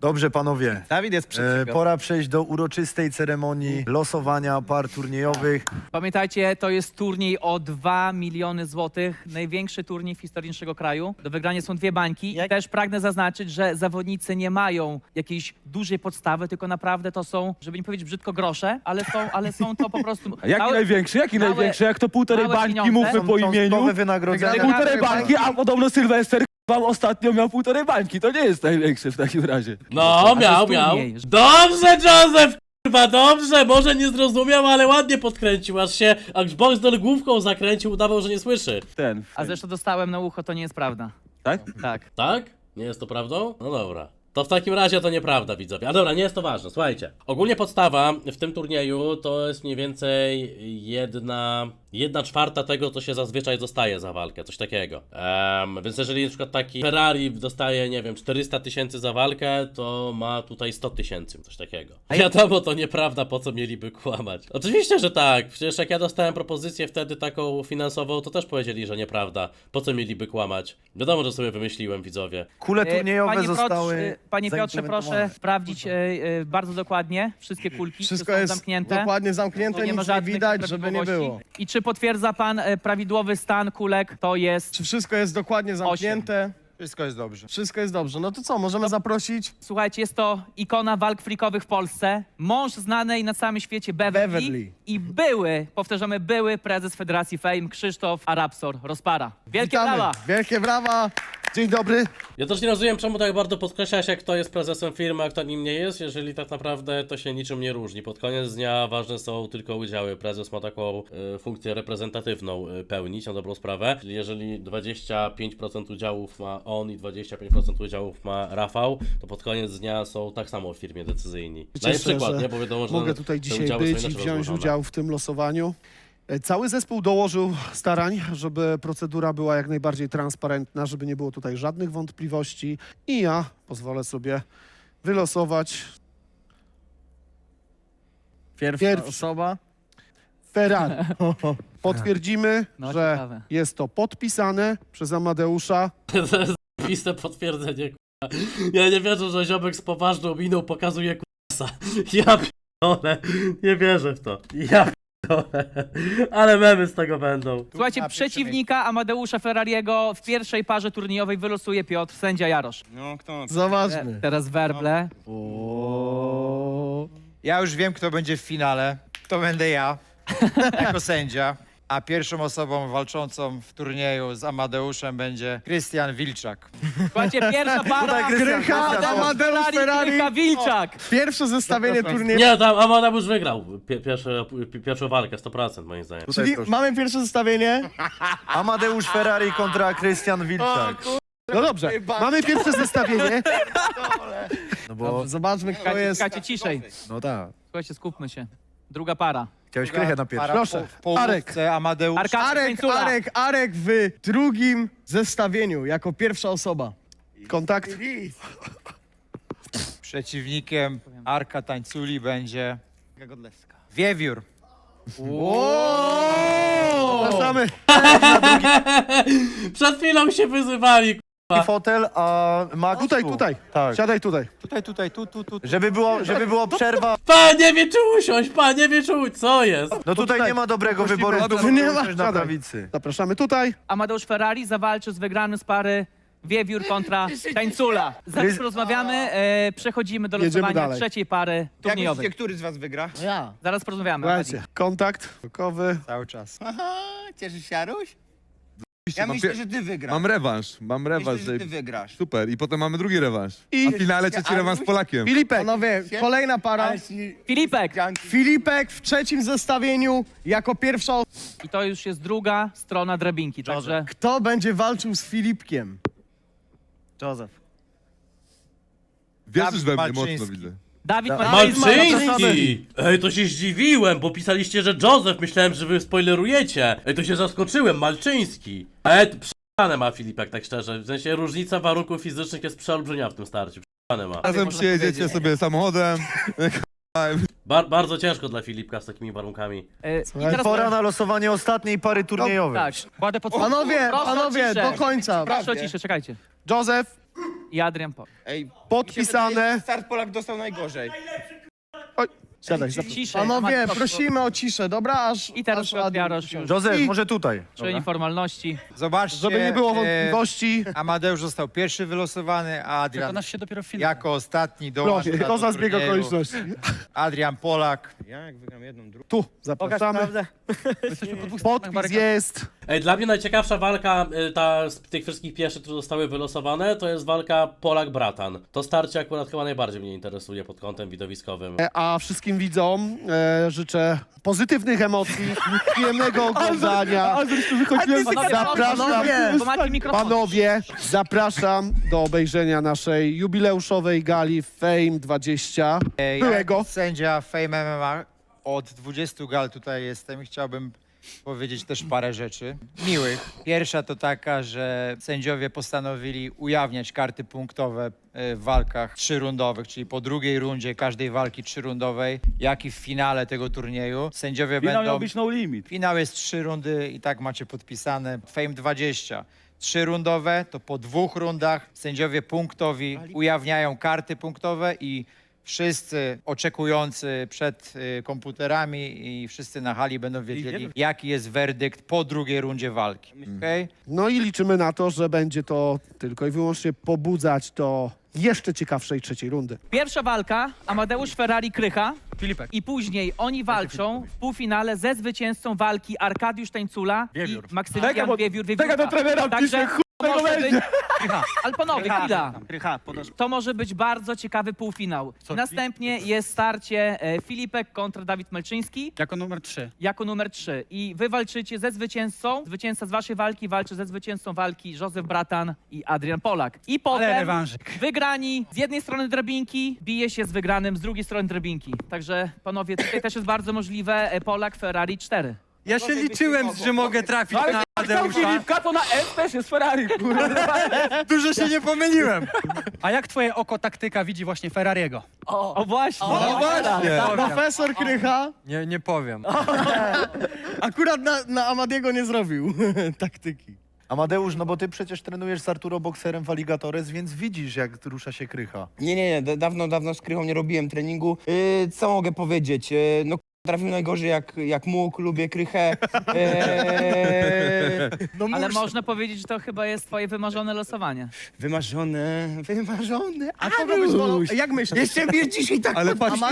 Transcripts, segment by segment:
Dobrze, panowie. Dawid jest E, przeciwko. pora przejść do uroczystej ceremonii losowania par turniejowych. Pamiętajcie, to jest turniej o 2 miliony złotych, największy turniej w historii naszego kraju. Do wygrania są dwie bańki. Jak- I też pragnę zaznaczyć, że zawodnicy nie mają jakiejś dużej podstawy, tylko naprawdę to są, żeby nie powiedzieć brzydko, grosze, ale są, ale są to po prostu... A jaki małe- największy? Jaki małe- największy? Jak to półtorej małe bańki pieniądze. mówmy Są po imieniu? cząstkowe wynagrodzenia. Półtorej bańki, a podobno Sylwester wam ostatnio miał półtorej bańki. To nie jest największy w takim razie. No, to miał, miał. turniej. Dobrze, Joseph! Kurwa, dobrze, może nie zrozumiał, ale ładnie podkręcił, aż się, aż Boxdel główką zakręcił, udawał, że nie słyszy. Ten. A zresztą dostałem na ucho, to nie jest prawda. Tak? Tak. Tak? Nie jest to prawdą? No dobra. To w takim razie to nieprawda, widzowie. A dobra, nie jest to ważne, słuchajcie. Ogólnie podstawa w tym turnieju to jest mniej więcej jedna, jedna czwarta tego, co się zazwyczaj dostaje za walkę, coś takiego. Em, więc jeżeli na przykład taki Ferrari dostaje, nie wiem, 400 tysięcy za walkę, to ma tutaj 100 tysięcy, coś takiego. Wiadomo, to nieprawda, po co mieliby kłamać. Oczywiście, że tak. Przecież jak ja dostałem propozycję wtedy taką finansową, to też powiedzieli, że nieprawda. Po co mieliby kłamać? Wiadomo, że sobie wymyśliłem, widzowie. Kule E, turniejowe Panie zostały Piotrze, Panie Piotrze, proszę sprawdzić e, e, bardzo dokładnie wszystkie kulki, Wszystko są jest zamknięte. dokładnie zamknięte, nie ma nic nie widać, żeby nie było. I czy potwierdza pan e, prawidłowy stan kulek? To jest. Czy wszystko jest dokładnie zamknięte? Wszystko jest dobrze. Wszystko jest dobrze. No to co, możemy zaprosić Słuchajcie, jest to ikona walk freakowych w Polsce. Mąż znanej na całym świecie Beverly. Beverly. I były, powtarzamy, były prezes Federacji Fame Krzysztof Arabsor Rozpara. Wielkie Witamy. brawa! Wielkie brawa! Dzień dobry. Ja też nie rozumiem, czemu tak bardzo podkreśla się, kto jest prezesem firmy, a kto nim nie jest, jeżeli tak naprawdę to się niczym nie różni. Pod koniec dnia ważne są tylko udziały. Prezes ma taką e, funkcję reprezentatywną e, pełnić, na dobrą sprawę. Czyli jeżeli 25% udziałów ma on i 25% udziałów ma Rafał, to pod koniec dnia są tak samo w firmie decyzyjni. Daję przykład, że nie? Bo wiadomo, że Mogę tutaj dzisiaj być i wziąć rozłożone. udział w tym losowaniu. E, Cały zespół dołożył starań, żeby procedura była jak najbardziej transparentna, żeby nie było tutaj żadnych wątpliwości i ja pozwolę sobie wylosować Pierwsza Pierwszy. osoba. Ferrari. Potwierdzimy, No, że ciekawe. jest to podpisane przez Amadeusza. To jest piste potwierdzenie, k***a. Ja nie wierzę, że ziomek z poważną miną pokazuje k***a. Ja pierdolę. Nie wierzę w to. Ja. Ale memy z tego będą. Słuchajcie, przeciwnika Amadeusza Ferrariego w pierwszej parze turniejowej wylosuje Piotr, sędzia Jarosz. No, kto? E, Zobaczmy. teraz werble. Ja już wiem, kto będzie w finale. To będę ja, jako sędzia. A pierwszą osobą walczącą w turnieju z Amadeuszem będzie Krystian Wilczak. Słuchajcie, pierwsza para. Krystian, Krycha, Krystian, Amadeusz Ferrari. Krycha Wilczak. Pierwsze zestawienie turnieju. Nie, tam Amada już wygrał pie, pierwsze, pi- pierwszą walkę, 100% moim zdaniem. Czyli proszę. mamy pierwsze zestawienie. Amadeusz Ferrari kontra Krystian Wilczak. No dobrze, mamy pierwsze zestawienie. No bo, Zobaczmy, kto jest. czekajcie ciszej. no tak. Słuchajcie, skupmy się. Druga para. Chciałeś krychę na pierwszy. Proszę, Arek. połówce Amadeusz. Arka- Arek. Arek, Arek w drugim zestawieniu, jako pierwsza osoba. Kontakt? Przeciwnikiem Arka Tańculi będzie Wiewiór. Zapraszamy. Przed chwilą się wyzywali, I fotel, a Max Tutaj, tu. tutaj. Tak. Siadaj tutaj. Tutaj, tutaj, tu, tu, tu. tu. Żeby było, żeby było przerwa. Pan nie wie czy usiąść, pan nie wie czy usiąść, co jest? No tutaj nie ma dobrego wyboru. Tu Nie ma. na Siadaj. prawicy. Zapraszamy tutaj. Amadeusz Ferrari zawalczy z wygranym z pary Wiewiór kontra Tańcula. Zaraz porozmawiamy, e, przechodzimy do Jedziemy losowania dalej. trzeciej pary turniejowej. który z was wygra? Ja. Zaraz porozmawiamy. Słuchajcie, kontakt rokowy. Cały czas. Cieszysz się, Aruś? Oczywiście, Ja mam, myślę, pie- że ty wygrasz. mam rewanż, mam rewanż. Myślę, że ty że- wygrasz. Super, i potem mamy drugi rewanż. I- A w finale trzeci rewanż z Polakiem. Filipek. Panowie, kolejna para. Ale. Filipek! Filipek w trzecim zestawieniu, jako pierwsza osoba. I to już jest druga strona drabinki, także Kto będzie walczył z Filipkiem? Józef. Wierzysz we mnie Malczyński. mocno, widzę. Dawid Da- Malczyński. Malczyński! Ej, to się zdziwiłem, bo pisaliście, że Joseph, myślałem, że wy spoilerujecie. Ej, to się zaskoczyłem, Malczyński. Ej, przepane ma Filipek, tak szczerze. W sensie różnica warunków fizycznych jest przeolbrzymia w tym starciu. Przepane ma. Razem można przyjedziecie powiedzieć. sobie samochodem. Bar bardzo ciężko dla Filipka z takimi warunkami. E, I teraz Pora na losowanie ostatniej pary turniejowej. Tak, kładę pod Panowie, Proszę o panowie, ciszę. do końca. Proszę o ciszę, czekajcie. Józef, i Adrian Polak. Ej, Podpisane. Start Polak dostał najgorzej. Siadaj, zapraszam. Ciszej. Panowie, Matko, prosimy o ciszę, dobra? Aż, I teraz aż Piotr Jarosz już Józef, może tutaj. czyni formalności. Zobaczcie, Żeby nie było e, wątpliwości, Amadeusz został pierwszy wylosowany, a Adrian się dopiero w finale. jako ostatni dołączył proszę, do to za zbieg turnieju. okoliczności. Adrian Polak. Ja jak wygram jedną, drugą. Tu, zapraszamy. Podpis jest. Ej, dla mnie najciekawsza walka, y, ta z tych wszystkich pieszych, które zostały wylosowane, to jest walka Polak-Bratan. To starcie akurat chyba najbardziej mnie interesuje pod kątem widowiskowym. A wszystkim widzom e, życzę pozytywnych emocji, przyjemnego oglądania. Wychodziłem Panowie, Zapraszam, bo macie mikrofon. panowie, zapraszam do obejrzenia naszej jubileuszowej gali Fame 20. E, Byłego. Ja, sędzia Fame MMA od 20 gal tutaj jestem i chciałbym powiedzieć też parę rzeczy miłych. Pierwsza to taka, że sędziowie postanowili ujawniać karty punktowe e, w walkach trzyrundowych, czyli po drugiej rundzie każdej walki trzyrundowej, jak i w finale tego turnieju. Sędziowie Finał będą... miał być no limit. Finał jest trzy rundy i tak macie podpisane. Fame 20. Trzy rundowe, to po dwóch rundach sędziowie punktowi ujawniają karty punktowe i wszyscy oczekujący przed y, komputerami i wszyscy na hali będą wiedzieli, jaki jest werdykt po drugiej rundzie walki. Okay? No i liczymy na to, że będzie to tylko i wyłącznie pobudzać do jeszcze ciekawszej trzeciej rundy. Pierwsza walka, Amadeusz Ferrari Krycha. Filipek. I później oni walczą w półfinale ze zwycięzcą walki Arkadiusz Tańcula i Maksymilian Wiewiór czekaj, do trenera Także tego może być... będzie. Ale panowie, chwila. To może być bardzo ciekawy półfinał. Następnie jest starcie e, Filipek kontra Dawid Melczyński Jako numer 3. jako numer 3. I wy walczycie ze zwycięzcą. Zwycięzca z waszej walki walczy ze zwycięzcą walki Józef Bratan i Adrian Polak. I potem rewanżyk. wygrani z jednej strony drabinki bije się z wygranym z drugiej strony drabinki. Także panowie, tutaj też jest bardzo możliwe e, Polak Ferrari 4. Ja się liczyłem, że mogę trafić Ale na chciał Adeusza. Filipka, to na F też jest Ferrari, kurwa. Dużo się nie pomyliłem. A jak twoje oko taktyka widzi właśnie Ferrariego? O, właśnie. No właśnie. Profesor Krycha Nie, nie powiem. Akurat na, na Amadiego nie zrobił taktyki. Amadeusz, no bo ty przecież trenujesz z Arturo Bokserem w Alligatores, więc widzisz, jak rusza się krycha. Nie, nie, nie, da- dawno, dawno z Krychą nie robiłem treningu. Yy, co mogę powiedzieć? Yy, no trafił najgorzej jak, jak mógł, lubię Krychę. Yy, no Ale muszę- można powiedzieć, że to chyba jest twoje wymarzone losowanie. Wymarzone, wymarzone. A kogo byś wolał? Jak myślisz? Jeszcze mnie dzisiaj tak Ale patrz,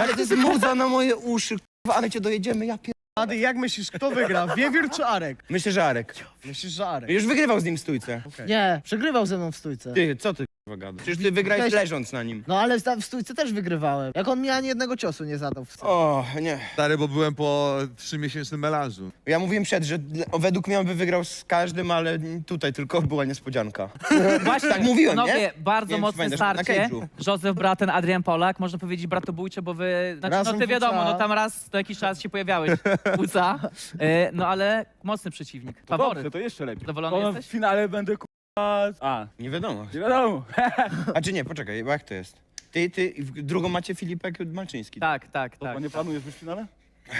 ale to jest muza na moje uszy, ale cię dojedziemy, ja pier... Ady, jak myślisz, kto wygra? Wiewiór czy Arek? Myślę, że Arek. Myślisz, że Arek? Już wygrywał z nim w stójce. Nie, przegrywał ze mną w stójce. Ty, co ty k***a, gadasz? Przecież ty wygrałeś Weź- leżąc na nim. No ale w w stójce też wygrywałem. Jak on mi ani jednego ciosu nie zadał w O, nie. stary, bo byłem po trzymiesięcznym melanżu. Ja mówiłem przed, że dla- według mnie on by wygrał z każdym, ale tutaj tylko była niespodzianka. Właśnie, Tak mówiłem, panowie, nie? bardzo Nie wiem, czy mocne pamiętasz, na starcie. cage'u. Józef Braten, Adrian Polak, można powiedzieć bratobójcze, bo wy, znaczy, no Razem ty wiadomo, no tam raz na jakiś czas się pojawiałeś, płuca, e, no ale mocny przeciwnik, Dobrze, faworyt. to jeszcze lepiej. Zadowolony Bo jesteś? w finale będę kurwa... A, Nie wiadomo. nie wiadomo. A czy nie, poczekaj, bo jak to jest? Ty, ty, w- drugą macie Filipek Malczyński. Tak, tak, To tak. nie planujesz być w finale?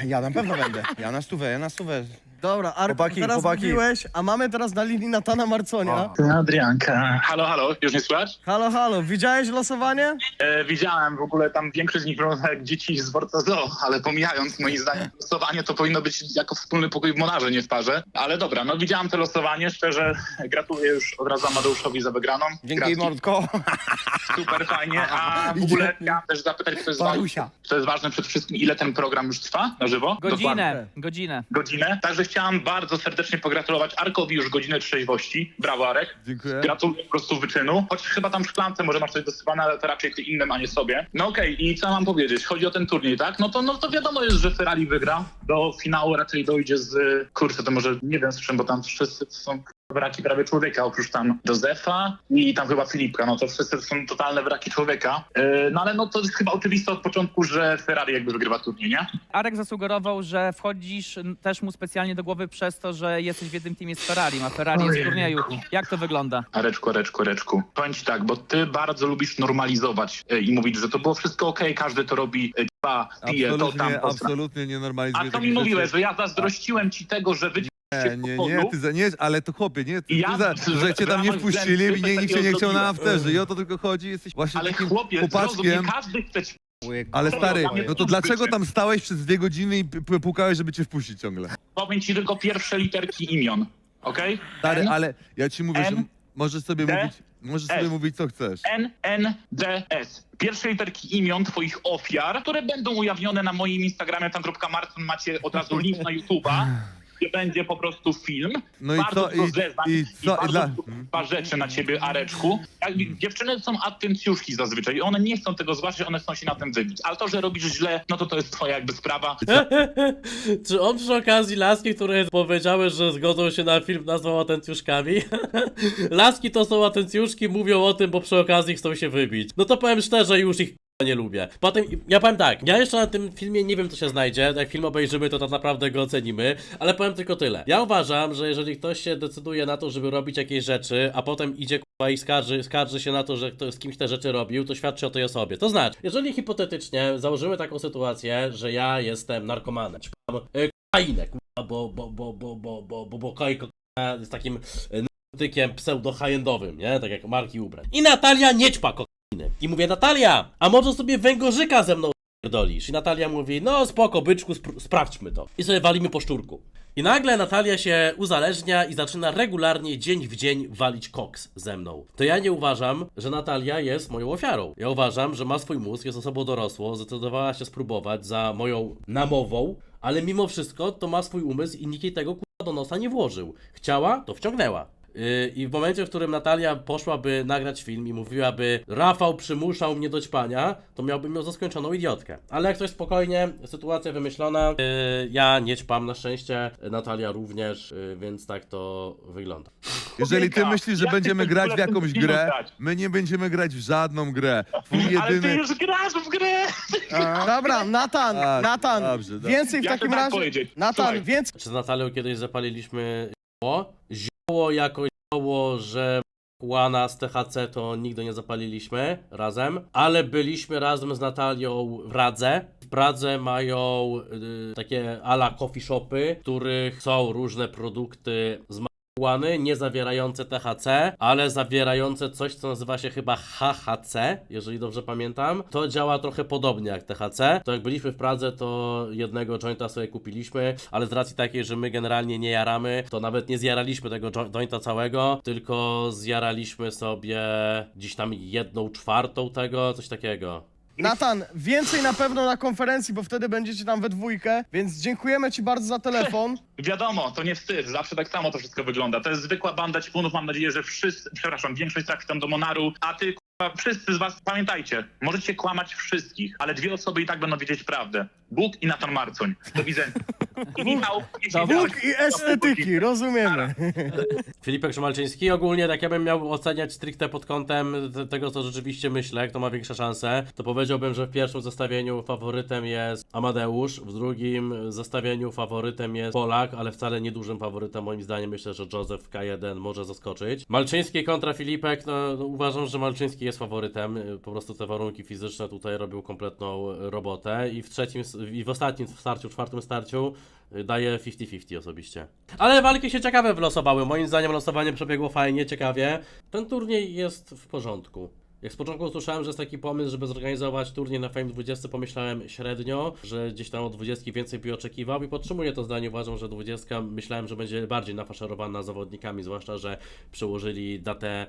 Ja na pewno będę. Ja na stówę, ja na stówę. Dobra, Arek, Chłopaki, teraz chłopaki. mówiłeś, a mamy teraz na linii Natana Marconia. Adrianka. Halo, halo, już nie słychać? Halo, halo, widziałeś losowanie? E, widziałem, w ogóle tam większość z nich wygląda jak dzieci z Forza Zoo, ale pomijając, moim zdaniem, losowanie to powinno być jako wspólny pokój w Monarze, nie w parze. Ale dobra, no widziałem to losowanie, szczerze gratuluję już od razu Amadeuszowi za wygraną. Dzięki Gratki, mordko. Super fajnie, a w ogóle chciałem też zapytać, co jest, ważne, co jest ważne przede wszystkim, ile ten program już trwa na żywo? Dokładnie. Godzinę, godzinę. Godzinę. Także chciałem bardzo serdecznie pogratulować Arkowi już godziny trzeźwości. Brawo Arek. Dziękuję. Gratuluję po prostu wyczynu. Choć chyba tam w szklance może masz coś dosypane, ale to raczej ty innym, a nie sobie. No okej, i co mam powiedzieć? Chodzi o ten turniej, tak? No to, no to wiadomo jest, że Ferrari wygra. Do finału raczej dojdzie z... Kurczę, to może nie wiem z czym, bo tam wszyscy są wraki prawie człowieka, oprócz tam Józefa i tam chyba Filipka. No to wszyscy są totalne wraki człowieka. Yy, no ale no to jest chyba oczywiste od początku, że Ferrari jakby wygrywa turniej, nie? Arek zasugerował, że wchodzisz też mu specjalnie do głowy przez to, że jesteś w jednym teamie z Ferrari, a Ferrari jest w turnieju. Jak to wygląda? Areczku, Areczku, Areczku. Powiem ci tak, bo ty bardzo lubisz normalizować e, i mówić, że to było wszystko okej, każdy to robi, e, dba, pije, to tam, Absolutnie, to nie normalizuję A co takich mi mówiłeś, że ja zazdrościłem ci tego, że wy Nie, nie, nie, ty za, nie, ale to chłopie, nie, ty, ja ty za, w- że cię tam nie ramach wpuścili zemsty i nie, coś nikt cię nie takiego chciał na zrobiłem. afterze i o to tylko chodzi, jesteś właśnie Ale takim chłopie, zrozum, nie chłopaczkiem. każdy chce ci Ale stary, Dla mnie no to to dlaczego tam stałeś przez dwie godziny i p- p- pukałeś, żeby cię wpuścić ciągle? powiem ci tylko pierwsze literki imion. Okej? Stary, N, ale ja ci mówię, że możesz sobie D, mówić, możesz sobie S. mówić co chcesz. N, N, D, S. Pierwsze literki imion twoich ofiar, które będą ujawnione na moim Instagramie, tam kropka Marcin, macie od razu link na YouTube'a, gdzie będzie po prostu film. No i bardzo co, dużo i- zeznań i co, i bardzo dla- dużo rzeczy na ciebie, Areczku. Jakby, dziewczyny są atencjuszki zazwyczaj i one nie chcą tego zgłaszać, one chcą się na tym wybić. Ale to, że robisz źle, no to to jest twoja jakby sprawa. Czy on przy okazji laski, które powiedziały, że zgodzą się na film, nazwał atencjuszkami? laski to są atencjuszki, mówią o tym, bo przy okazji chcą się wybić. No to powiem szczerze, już ich nie lubię. Potem, ja powiem tak, ja jeszcze na tym filmie nie wiem, co się znajdzie. Jak film obejrzymy, to tak naprawdę go ocenimy. Ale powiem tylko tyle. Ja uważam, że jeżeli ktoś się decyduje na to, żeby robić jakieś rzeczy, a potem idzie i skarży, skarży się na to, że ktoś z kimś te rzeczy robił, to świadczy o tej osobie. To znaczy, jeżeli hipotetycznie założymy taką sytuację, że ja jestem narkomanem, ćpam y, kokainę, k***a, bo, bo, bo, bo, bo, bo, bo, bo jest takim y, narkotykiem pseudo-high-endowym, nie? Tak jak marki ubrań. I Natalia nie ćpa I mówię, Natalia, a może sobie węgorzyka ze mną pierdolisz? I Natalia mówi, no spoko, byczku, spr- sprawdźmy to. I sobie walimy po szczurku. I nagle Natalia się uzależnia i zaczyna regularnie dzień w dzień walić koks ze mną. To ja nie uważam, że Natalia jest moją ofiarą. Ja uważam, że ma swój mózg, jest osobą dorosłą, zdecydowała się spróbować za moją namową, ale mimo wszystko to ma swój umysł i nikt jej tego do nosa nie włożył. Chciała, to wciągnęła. Yy, I w momencie, w którym Natalia poszłaby nagrać film i mówiłaby Rafał przymuszał mnie do ćpania, to miałbym ją za skończoną idiotkę. Ale jak coś spokojnie, sytuacja wymyślona, yy, ja nie ćpam na szczęście, Natalia również, yy, więc tak to wygląda. Jeżeli ty myślisz, że jak ty będziemy chcesz grać w jakąś grę, grać? my nie będziemy grać w żadną grę. Twój Ale ty jedyny... już grasz w grę! Dobra, Natan, Tak, Natan, dobrze, dobrze. więcej w takim tak razie... powiedzieć. Natan, Słuchaj. więcej... Czy z Natalią kiedyś zapaliliśmy zioło? Jako zioło, że Juana z THC to nigdy nie zapaliliśmy razem, ale byliśmy razem z Natalią w Radze. W Pradze mają y, takie ala coffee shopy, w których są różne produkty z nie zawierające THC, ale zawierające coś, co nazywa się chyba HHC, jeżeli dobrze pamiętam. To działa trochę podobnie jak THC. To jak byliśmy w Pradze, to jednego jointa sobie kupiliśmy, ale z racji takiej, że my generalnie nie jaramy, to nawet nie zjaraliśmy tego jo- jointa całego, tylko zjaraliśmy sobie gdzieś tam jedną czwartą tego, coś takiego. Natan, więcej na pewno na konferencji, bo wtedy będziecie tam we dwójkę, więc dziękujemy ci bardzo za telefon. Wiadomo, to nie wstyd, zawsze tak samo to wszystko wygląda. To jest zwykła banda ćpunów, mam nadzieję, że wszyscy, przepraszam, większość trafi tam do Monaru, a ty, k***a, wszyscy z was, pamiętajcie, możecie kłamać wszystkich, ale dwie osoby i tak będą wiedzieć prawdę. Bóg i Natan Marcoń. Do widzenia. I Michał, jeśli Bóg i estetyki, rozumiemy. Filipek Szymalczyński. Ogólnie, tak ja bym miał oceniać stricte pod kątem te- tego, co rzeczywiście myślę, kto ma większe szanse, to powiedziałbym, że w pierwszym zestawieniu faworytem jest Amadeusz, w drugim zestawieniu faworytem jest Polak, ale wcale niedużym faworytem, moim zdaniem myślę, że Józef K1 może zaskoczyć. Malczyński kontra Filipek, no, no uważam, że Malczyński jest faworytem, po prostu te warunki fizyczne tutaj robią kompletną robotę i w trzecim, i w ostatnim starciu, czwartym starciu daje 50-50 osobiście. Ale walki się ciekawe wylosowały. Moim zdaniem losowanie przebiegło fajnie, ciekawie. Ten turniej jest w porządku. Jak z początku usłyszałem, że jest taki pomysł, żeby zorganizować turniej na Fame 20, pomyślałem średnio, że gdzieś tam od 20 więcej by oczekiwał i podtrzymuję to zdanie. Uważam, że 20 myślałem, że będzie bardziej nafaszerowana zawodnikami, zwłaszcza, że przełożyli datę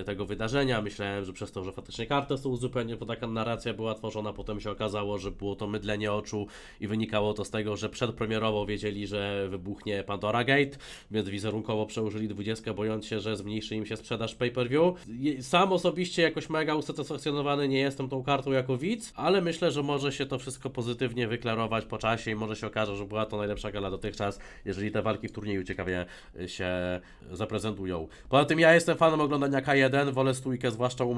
y, tego wydarzenia. Myślałem, że przez to, że faktycznie kartę są uzupełnienie, bo taka narracja była tworzona, potem się okazało, że było to mydlenie oczu i wynikało to z tego, że przedpremierowo wiedzieli, że wybuchnie Pandora Gate, więc wizerunkowo przełożyli 20, bojąc się, że zmniejszy im się sprzedaż pay-per-view. Sam osobiście jakoś mega usatysfakcjonowany nie jestem tą kartą jako widz, ale myślę, że może się to wszystko pozytywnie wyklarować po czasie i może się okaże, że była to najlepsza gala dotychczas, jeżeli te walki w turnieju ciekawie się zaprezentują. Poza tym ja jestem fanem oglądania K1, wolę stójkę zwłaszcza u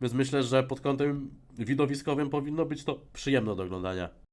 więc myślę, że pod kątem widowiskowym powinno być to przyjemne do oglądania.